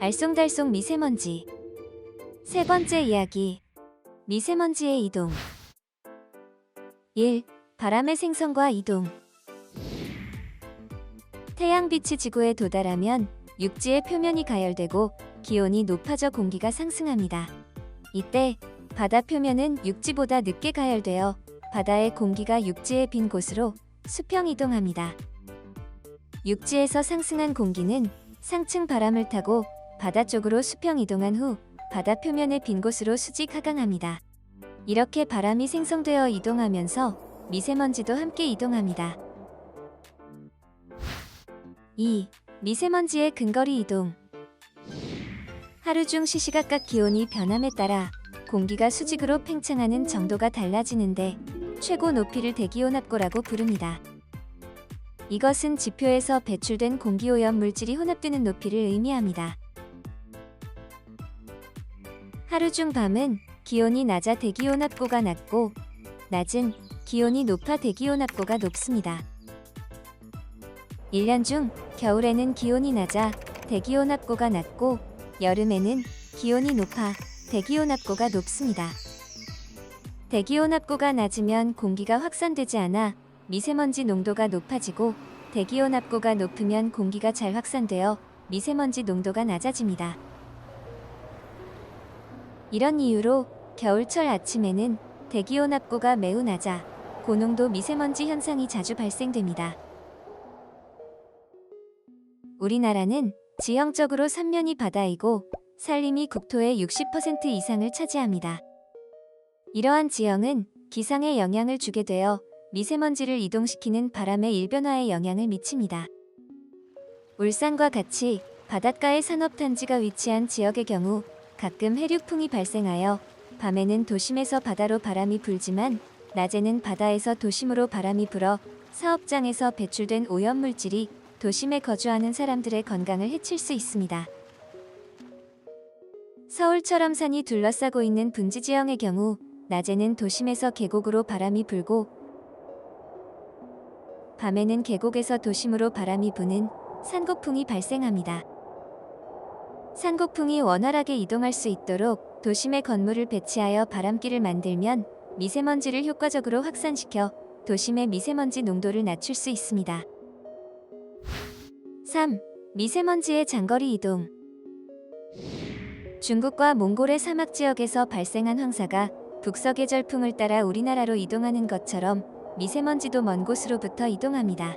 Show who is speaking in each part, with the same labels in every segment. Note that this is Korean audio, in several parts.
Speaker 1: 알쏭달쏭 미세먼지. 세 번째 이야기. 미세먼지의 이동. 1. 바람의 생성과 이동. 태양빛이 지구에 도달하면 육지의 표면이 가열되고 기온이 높아져 공기가 상승합니다. 이때 바다 표면은 육지보다 늦게 가열되어 바다의 공기가 육지에 빈 곳으로 수평 이동합니다. 육지에서 상승한 공기는 상층 바람을 타고 바다 쪽으로 수평 이동한 후 바다 표면의 빈 곳으로 수직 하강합니다. 이렇게 바람이 생성되어 이동하면서 미세먼지도 함께 이동합니다. 2. 미세먼지의 근거리 이동 하루 중 시시각각 기온이 변함에 따라 공기가 수직으로 팽창하는 정도가 달라지는데 최고 높이를 대기온압고라고 부릅니다. 이것은 지표에서 배출된 공기오염 물질이 혼합되는 높이를 의미합니다. 하루 중 밤은 기온이 낮아 대기온압고가 낮고 낮은 기온이 높아 대기온압고가 높습니다. 1년 중 겨울에는 기온이 낮아 대기온압고가 낮고 여름에는 기온이 높아 대기온압고가 높습니다. 대기온압고가 낮으면 공기가 확산되지 않아 미세먼지 농도가 높아지고 대기온압고가 높으면 공기가 잘 확산되어 미세먼지 농도가 낮아집니다. 이런 이유로 겨울철 아침에는 대기온압고가 매우 낮아 고농도 미세먼지 현상이 자주 발생됩니다. 우리나라는 지형적으로 삼면이 바다이고 산림이 국토의 60% 이상을 차지합니다. 이러한 지형은 기상에 영향을 주게 되어 미세먼지를 이동시키는 바람의 일변화에 영향을 미칩니다. 울산과 같이 바닷가의 산업단지가 위치한 지역의 경우 가끔 해륙풍이 발생하여 밤에는 도심에서 바다로 바람이 불지만 낮에는 바다에서 도심으로 바람이 불어 사업장에서 배출된 오염물질이 도심에 거주하는 사람들의 건강을 해칠 수 있습니다. 서울처럼 산이 둘러싸고 있는 분지 지형의 경우 낮에는 도심에서 계곡으로 바람이 불고 밤에는 계곡에서 도심으로 바람이 부는 산곡풍이 발생합니다. 산곡풍이 원활하게 이동할 수 있도록 도심에 건물을 배치하여 바람길을 만들면 미세먼지를 효과적으로 확산시켜 도심의 미세먼지 농도를 낮출 수 있습니다. 3. 미세먼지의 장거리 이동 중국과 몽골의 사막 지역에서 발생한 황사가 북서계 절풍을 따라 우리나라로 이동하는 것처럼 미세먼지도 먼 곳으로부터 이동합니다.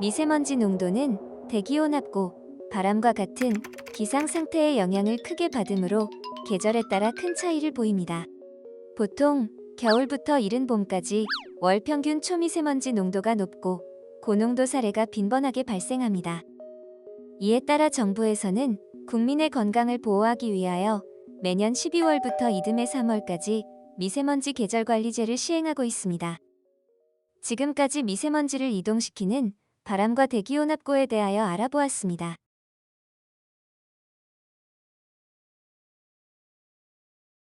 Speaker 1: 미세먼지 농도는 대기온압고 바람과 같은 기상 상태의 영향을 크게 받으므로 계절에 따라 큰 차이를 보입니다. 보통 겨울부터 이른 봄까지 월 평균 초미세먼지 농도가 높고 고농도 사례가 빈번하게 발생합니다. 이에 따라 정부에서는 국민의 건강을 보호하기 위하여 매년 12월부터 이듬해 3월까지 미세먼지 계절관리제를 시행하고 있습니다. 지금까지 미세먼지를 이동시키는 바람과 대기온압고에 대하여 알아보았습니다.